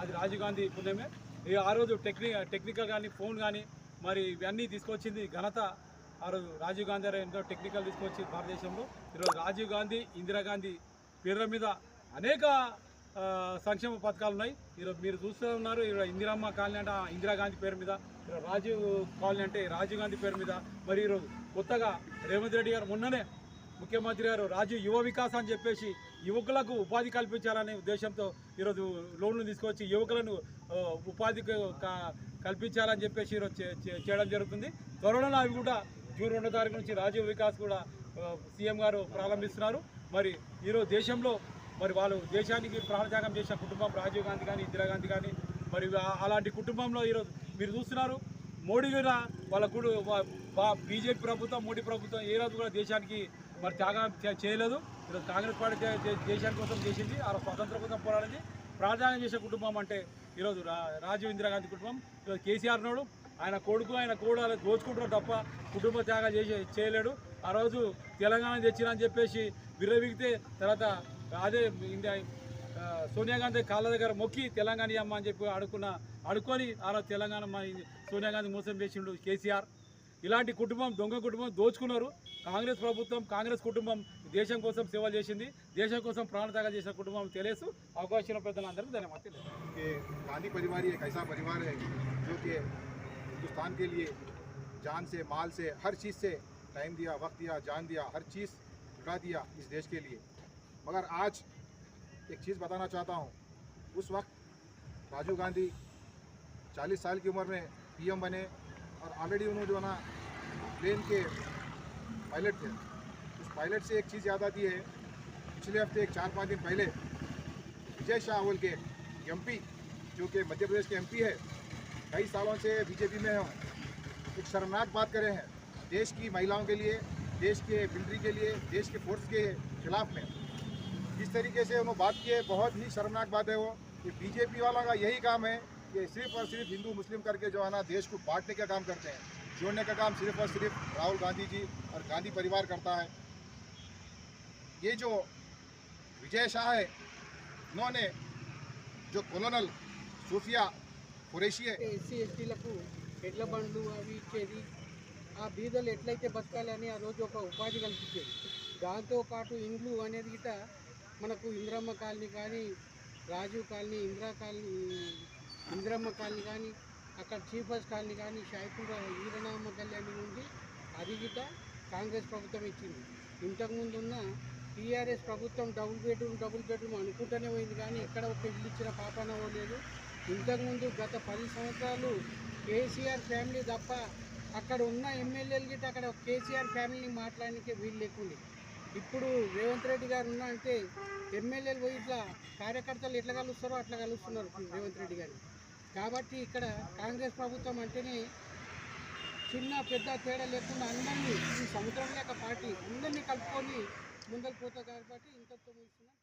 అది రాజీవ్ గాంధీ పుణ్యమే. ఈ ఆ రోజు టెక్ని టెక్నికల్ కానీ ఫోన్ కానీ మరి ఇవన్నీ తీసుకొచ్చింది ఘనత ఆ రోజు రాజీవ్ గాంధీ ఎంతో టెక్నికల్ తీసుకొచ్చి భారతదేశంలో. ఈరోజు రాజీవ్ గాంధీ ఇందిరాగాంధీ పేర్ల మీద అనేక సంక్షేమ పథకాలు ఉన్నాయి. ఈరోజు మీరు చూస్తూ ఉన్నారు. ఈరోజు ఇందిరమ్మ కాలనీ అంటే ఇందిరాగాంధీ పేరు మీద రాజీవ్ కాలనీ అంటే రాజీవ్ గాంధీ పేరు మీద మరి ఈరోజు కొత్తగా రేవంత్ రెడ్డి గారు మొన్ననే ముఖ్యమంత్రి గారు రాజీవ్ యువ వికాస్ అని చెప్పేసి యువకులకు ఉపాధి కల్పించాలనే ఉద్దేశంతో ఈరోజు లోన్లు తీసుకొచ్చి యువకులను ఉపాధి కల్పించాలని చెప్పేసి ఈరోజు చేయడం జరుగుతుంది. త్వరలో అవి కూడా జూన్ రెండో తారీఖు నుంచి రాజీవ్ వికాస్ కూడా సీఎం గారు ప్రారంభిస్తున్నారు. మరి ఈరోజు దేశంలో మరి వాళ్ళు దేశానికి ప్రాణత్యాగం చేసిన కుటుంబం రాజీవ్ గాంధీ కానీ ఇందిరాగాంధీ కానీ మరి అలాంటి కుటుంబంలో ఈరోజు మీరు చూస్తున్నారు మోడీ కూడా వాళ్ళ కూడా బీజేపీ ప్రభుత్వం మోడీ ప్రభుత్వం ఏ రోజు కూడా దేశానికి మరి త్యాగం చేయలేదు. ఈరోజు కాంగ్రెస్ పార్టీ దేశాని కోసం చేసింది ఆ స్వతంత్ర కోసం పోరాడింది. ప్రాధాన్యం చేసే కుటుంబం అంటే ఈరోజు రా రాజీవ్ ఇందిరాగాంధీ కుటుంబం. ఈరోజు కేసీఆర్ నాడు ఆయన కొడుకు ఆయన కూడా దోచుకుంటారు తప్ప కుటుంబ త్యాగం చేసి చేయలేడు. ఆ రోజు తెలంగాణ తెచ్చిన అని చెప్పేసి విర్రవిగితే తర్వాత అదే ఇండియా ఆ, సోనియా గాంధీ కాళ్ళ దగ్గర మొక్కి తెలంగాణ అమ్మ అని చెప్పి అడుకున్న అడుకొని ఆ రోజు తెలంగాణ మా ఈ సోనియా గాంధీ మోసం చేసిండు కేసీఆర్ ఇలాంటి కుటుంబం దొంగ కుటుంబం దోచుకున్నారు కాంగ్రెస్ ప్రభుత్వం కాంగ్రెస్ కుటుంబం దేశం కోసం సేవలు చేసింది దేశం కోసం ప్రాణత్యాగం చేసిన కుటుంబం తెలియసు అవకాశం పెద్దలందరికీ ధన్యవాదాలు తెలియదు कि गांधी परिवार ही एक ऐसा परिवार है जो कि हिंदुस्तान के लिए जान से माल से हर चीज़ से टाइम दिया वक्त दिया जान दिया हर चीज़ लुटा दिया इस देश के लिए मगर आज एक चीज़ बताना चाहता हूँ। उस वक्त राजीव गांधी 40 साल की उम्र में पीएम बने और ऑलरेडी उन्होंने जो ना प्लेन के पायलट थे। उस पायलट से एक चीज़ याद आती है। पिछले हफ़्ते, एक चार पाँच दिन पहले विजय शाह अवल के एमपी जो कि मध्य प्रदेश के एमपी है, कई सालों से बीजेपी में एक शर्मनाक बात करे हैं, देश की महिलाओं के लिए, देश के मिलिट्री के लिए, देश के फोर्स के खिलाफ में। जिस तरीके से उन्होंने बात की है बहुत ही शर्मनाक बात है वो कि बीजेपी वालों का यही काम है कि सिर्फ और सिर्फ हिंदू मुस्लिम करके जो है ना देश को बांटने का काम करते हैं जोड़ने का काम सिर्फ और सिर्फ राहुल गांधी जी और गांधी परिवार करता है ये जो विजय शाह है उन्होंने जो कॉलोनल सूफिया कुरैशी है ఎస్సీ ఎస్టీలకు ఎడ్ల బండ్లు అవి ఇచ్చేది ఆ బీదలు ఎట్లయితే బతకాలని ఆ రోజు ఒక ఉపాధి కల్పించేది దాంతోపాటు ఇండ్లు అనేది గిట మనకు ఇంద్రమ్మ కాలనీ కానీ Rajiv colony Indira colony Indiramma colony కానీ అక్కడ చీఫర్స్ కాలనీ కానీ షాయిపూర్ ఈరనామ కళ్యాణి నుండి అది గిట కాంగ్రెస్ ప్రభుత్వం ఇచ్చింది. ఇంతకుముందు ఉన్న టీఆర్ఎస్ ప్రభుత్వం డబుల్ బెడ్రూమ్ డబుల్ బెడ్రూమ్ అనుకుంటూనే పోయింది కానీ ఎక్కడ ఒక ఇల్లు ఇచ్చిన పాపన లేదు ఇంతకుముందు గత పది సంవత్సరాలు కేసీఆర్ ఫ్యామిలీ తప్ప అక్కడ ఉన్న ఎమ్మెల్యేలు గిట్ట అక్కడ కేసీఆర్ ఫ్యామిలీని మాట్లాడడానికి వీలు లేకుండే. ఇప్పుడు రేవంత్ రెడ్డి గారు ఉన్నా అంటే ఎమ్మెల్యేలు పోయి ఇట్లా కార్యకర్తలు ఎట్లా కలుస్తారో అట్లా కలుస్తున్నారు రేవంత్ రెడ్డి గారు. కాబట్టి ఇక్కడ కాంగ్రెస్ ప్రభుత్వం అంటేనే చిన్న పెద్ద తేడా లేకుండా అందరినీ ఈ సముద్రం లేక పార్టీ అందరినీ కలుపుకొని ముందలు పోతా కాబట్టి ఇంతతో ముగిస్తున్నాం